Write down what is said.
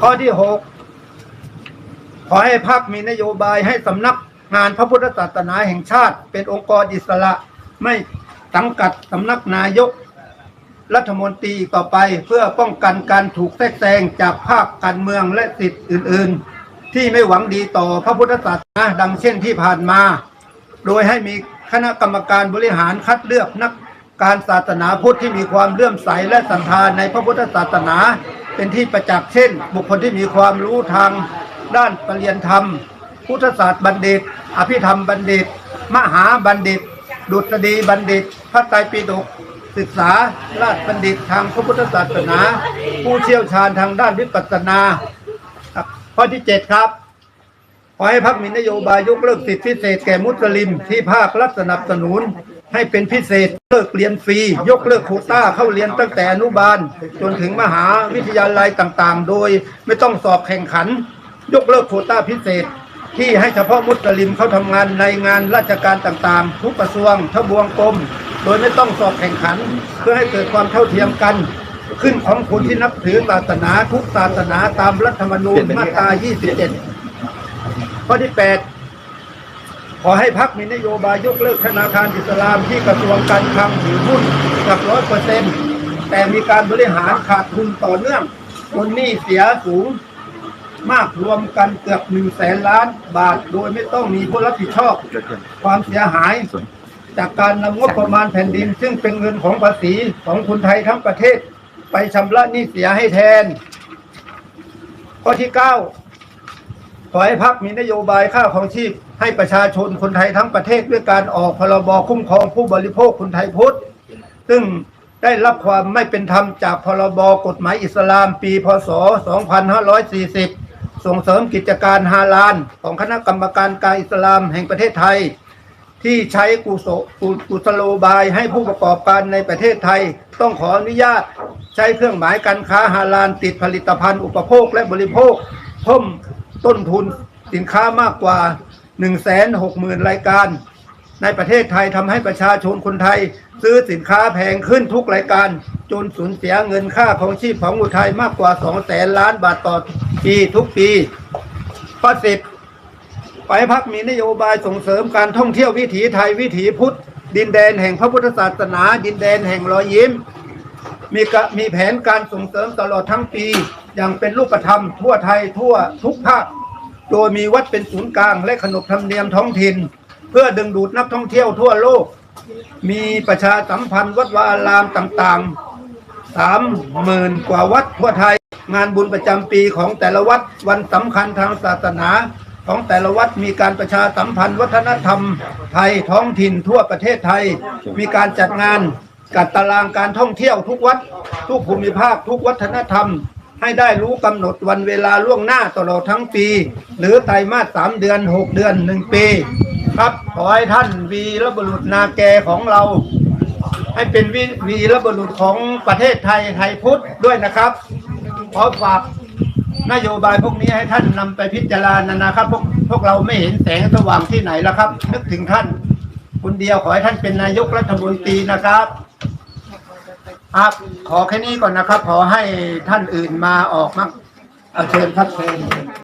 ข้อที่หกขอให้พักมีนโยบายให้สำนักงานพระพุทธศาสนาแห่งชาติ เป็นองค์กรอิสระไม่สังกัดสำนักนายก รัฐมนตรีต่อไปเพื่อป้องกันการถูกแทรกแซงจากภาคการเมืองและสิทธิ์อื่น ๆ ที่ไม่หวังดีต่อพระพุทธศาสนาดังเช่นที่ผ่านมา โดยให้มีคณะกรรมการบริหารคัดเลือกนักการศาสนาพุทธที่มีความเลื่อมใสและศรัทธาในพระพุทธศาสนา เป็นที่ประจักษ์เช่น บุคคลที่มีความรู้ทางด้านปริยนธรรม พุทธศาสตร์บัณฑิต อภิธรรมบัณฑิต มหาบัณฑิต ดุษฎีบัณฑิต พระไตรปิฎกศึกษาราชบัณฑิตทางพระพุทธศาสนา ผู้เชี่ยวชาญทางด้านวิปัสสนาข้อที่เจ็ดครับขอให้พักมีนโยบายยกเลิกสิทธิพิเศษแก่มุสลิมที่ภาครัฐสนับสนุน ให้เป็นพิเศษเลิกเรียนฟรี ยกเลิกโควต้าเข้าเรียนตั้งแต่อนุบาล จนถึงมหาวิทยาลัยต่างๆ โดยไม่ต้องสอบแข่งขัน ยกเลิกโควต้าพิเศษ ที่ให้เฉพาะมุสลิมเขาทำงานในงานราชการต่างๆ ทุกกระทรวงทบวงกรมโดยไม่ต้องสอบแข่งขัน เพื่อให้เกิดความเท่าเทียมกัน ขึ้นของคนที่นับถือศาสนาทุกศาสนาตามรัฐธรรมนูญมาตรา 27 ข้อที่ 8 ขอให้พักมีนโยบายยกเลิกธนาคารอิสลามที่กระทรวงการคลังถือหุ้นกับร้อยเปอร์เซ็นต์แต่มีการบริหารขาดทุนต่อเนื่องคนหนี้เสียสูงมากรวมกันเกือบหนึ่งแสนล้านบาท โดยไม่ต้องมีผู้รับผิดชอบ ความเสียหาย จากการนำงบประมาณแผ่นดิน ซึ่งเป็นเงินของภาษีของคนไทยทั้งประเทศ ไปชำระหนี้เสียให้แทน ข้อที่เก้า ขอให้พักมีนโยบายค่าของชีพ ให้ประชาชนคนไทยทั้งประเทศด้วยการออกพรบคุ้มครองผู้บริโภคคนไทยพุทธซึ่งได้รับความไม่เป็นธรรมจากพรบกฎหมายอิสลามปี พศ 2540 ส่งเสริมกิจการฮาลาลของคณะกรรมการการอิสลามแห่งประเทศไทย ที่ใช้กุศกุกุศโลบายให้ผู้ประกอบการในประเทศไทย ต้องขออนุญาตใช้เครื่องหมายการค้าฮาลาลติดผลิตภัณฑ์อุปโภคและบริโภคเพิ่ม ต้นทุนสินค้ามากกว่า 160,000 รายการ ในประเทศไทยทำให้ประชาชนคนไทย ซื้อสินค้าแพงขึ้นทุกรายการ จนสูญเสียเงินค่าของชีพของอุทัยมากกว่า2แสนล้านบาทต่อปีทุกปีข้อสิบไปพักมีนโยบายส่งเสริมการท่องเที่ยววิถีไทยวิถีพุทธ ดินแดนแห่งพระพุทธศาสนา ดินแดนแห่งรอยยิ้ม มีกะมีแผนการส่งเสริมตลอดทั้งปี อย่างเป็นรูปธรรม ทั่วไทยทั่วทุกภาค โดยมีวัดเป็นศูนย์กลางและขนบธรรมเนียมท้องถิ่น เพื่อดึงดูดนักท่องเที่ยวทั่วโลก มีประชาสัมพันธ์วัดวาอารามต่างๆสามหมื่นกว่าวัดทั่วไทย งานบุญประจำปีของแต่ละวัดวันสำคัญทางศาสนาของแต่ละวัดมีการประชาสัมพันธ์วัฒนธรรมไทยท้องถิ่นทั่วประเทศไทย มีการจัดงาน กัดตารางการท่องเที่ยวทุกวัด ทุกภูมิภาค ทุกวัฒนธรรม ให้ได้รู้กำหนดวันเวลาล่วงหน้าตลอดทั้งปี หรือไตรมาสสามเดือนหกเดือนหนึ่งปี ครับขอให้ท่านวีรบุรุษนาแกของเรา ให้เป็นวีวีรบุรุษของประเทศไทยไทยพุทธด้วยนะครับ ขอฝากนโยบายพวกนี้ให้ท่านนำไปพิจารณานะครับ พวกพวกเราไม่เห็นแสงสว่างที่ไหนแล้วครับ นึกถึงท่านคนเดียวขอให้ท่านเป็นนายกรัฐมนตรีนะครับ ครับขอแค่นี้ก่อนนะครับ ขอให้ท่านอื่นมาออกมาเอาเชิญครับเชิญ